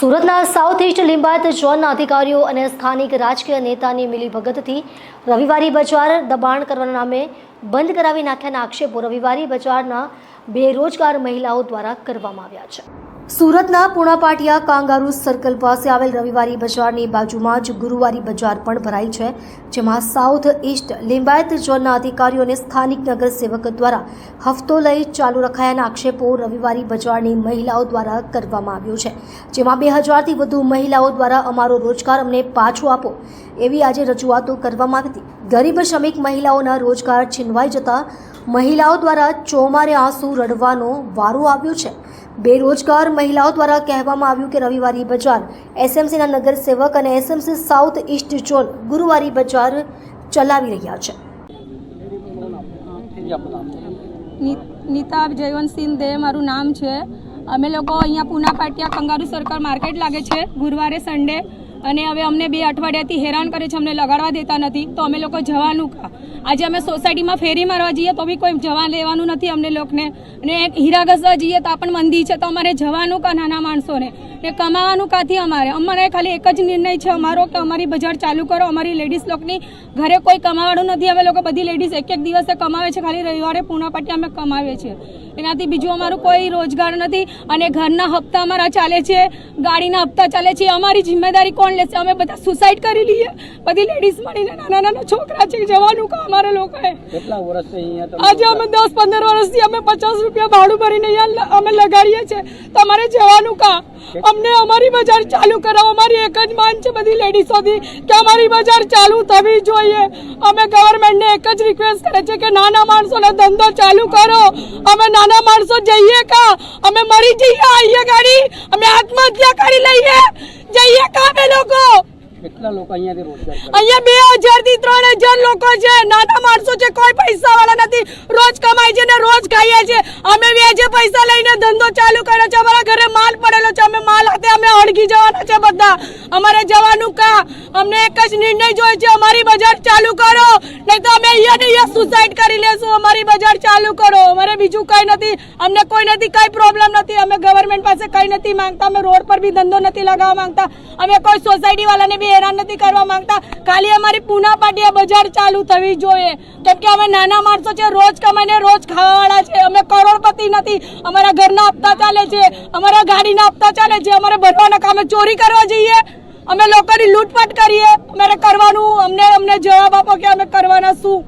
સુરતના south east Limbayat ઝોનના અધિકારીઓ અને સ્થાનિક રાજકીય નેતાની મિલીભગતથી રવિવારી બજાર દબાણ કરવાના નામે બંધ કરાવી નાખ્યાના આક્ષેપો રવિવારી બજારના બેરોજગાર મહિલાઓ દ્વારા કરવામાં આવ્યા છે. સુરતના પૂણાપાટિયા કાંગારુ સર્કલ પાસે આવેલ રવિવારી બજારની બાજુમાં જ ગુરુવારી બજાર પણ ભરાઈ છે, જેમાં સાઉથ ઇસ્ટ લિંબાયત ઝોનના અધિકારીઓ અને સ્થાનિક નગરસેવક દ્વારા હફતો લઈ ચાલુ રખાયાના આક્ષેપો રવિવારી બજારની મહિલાઓ દ્વારા કરવામાં આવ્યો છે, જેમાં બે હજારથી વધુ મહિલાઓ દ્વારા અમારો રોજગાર અમને પાછો આપો એવી આજે રજૂઆતો કરવામાં આવી હતી. ગરીબ શ્રમિક મહિલાઓના રોજગાર છીનવાઈ જતા મહિલાઓ દ્વારા ચોમારે આંસુ રડવાનો વારો આવ્યો છે. બેરોજગાર મહિલાઓ દ્વારા કહેવામાં આવ્યું કે રવિવારી બજાર એસએમસીના નગરસેવક અને એસએમસી સાઉથ ઇસ્ટ ઝોન ગુરુવારી બજાર ચલાવી રહ્યા છે. નીતા જયવંતસિંહ દે મારું નામ છે. અમે લોકો અહીંયા Puna Patiya kangaroo circle market લાગે છે ગુરુવારે સન્ડે અને હવે અમને બે અઠવાડિયાથી હેરાન કરે છે, અમને લગાડવા દેતા નથી. તો અમે લોકો જવાનું કા આજે અમે સોસાયટીમાં ફેરી મારવા જઈએ તો બી કોઈ જવા લેવાનું નથી અમને લોકોને. અને એક હીરા ઘસવા જઈએ તો પણ મંદી છે તો અમારે જવાનું કા નાના માણસોને? ને કમાવાનું કાથી અમારે? અમારે ખાલી એક જ નિર્ણય છે અમારો કે અમારી બજાર ચાલુ કરો, અમારી લેડીઝ લોકોની ઘરે કોઈ કમાવાનું નથી. અમે લોકો બધી લેડીઝ એક એક દિવસે કમાવે છે, ખાલી રવિવારે પૂના પાટી અમે કમાવીએ છીએ. એનાથી બીજું અમારું કોઈ રોજગાર નથી અને ઘરના હપ્તા અમારા ચાલે છે, ગાડીના હપ્તા ચાલે છે. અમારી જિમ્મેદારી કોણ લેશે? અમે બધા સુસાઇડ કરી લઈએ. બધી લેડીઝ મળીને નાના નાના છોકરા છે, જવાનું કા અમારા લોકોએ. કેટલા વર્ષથી અહીંયા આજે અમે દસ પંદર વર્ષથી અમે પચાસ રૂપિયા ભાડું ભરીને અહીંયા અમે લગાડીએ છીએ. તમારે જવાનું કા? અમને અમારી બજાર ચાલુ કરાવો. અમારી એક જ માન છે બધી લેડીઝોથી કે અમારી બજાર ચાલુ થવી જોઈએ. અમે ગવર્મેન્ટને એક જ રિક્વેસ્ટ કરે છે કે નાના માણસોને ધંધો ચાલુ કરો. અમે નાના માણસો જઈએ કા? અમે મરી જઈએ આવીએ ગાડી. અમે આત્મહત્યા કરી લઈએ. જઈએ કા અમે લોકો? કેટલા બે હજારથી ત્રણ હજાર લોકો છે. નાના માણસો છે, કોઈ પૈસા વાળા નથી. રોજ કમાય છે ને રોજ ખાઈએ છે. અમે વ્યાજે પૈસા લઈને ધંધો ચાલુ કર્યો છે. માલ પડેલો છે. અમે માલ હાથે અમે અડગી જવાના અમારે જવાનું કા? અમને એક જ નિર્ણય જોઈએ છે, અમારી બજાર ચાલુ કરો. નહીં તો અમે અહીંયા ને અહીંયા સુસાઇડ કરી લેશું, અમારી બજાર ચાલુ કરો. અમારે બીજું કઈ નથી. અમને કોઈ નથી, કઈ પ્રોબ્લેમ નથી. અમે ગવર્મેન્ટ પાસે કઈ નથી માંગતા. અમે રોડ પર બી ધંધો નથી લગાવવા માંગતા. અમે કોઈ સોસાયટી વાળાને બી હેરાન નથી કરવા માંગતા. ખાલી અમારી પૂના પાટીયા બજાર ચાલુ થવી જોઈએ. કેમ કે અમે નાના માણસો છે, રોજ કમાઈને રોજ ખાવાવાળા છે. અમે કરોડપતિ નથી. અમારા ઘરના હપ્તા ચાલે છે. અમારા ગાડીના હપ્તા ચાલે છે. અમારે ભરવાના કામે ચોરી કરવા જઈએ અમે લોકોની લૂંટફાટ કરીએ અમારે કરવાનું અમને અમને જવાબ આપો કે અમે કરવાના શું.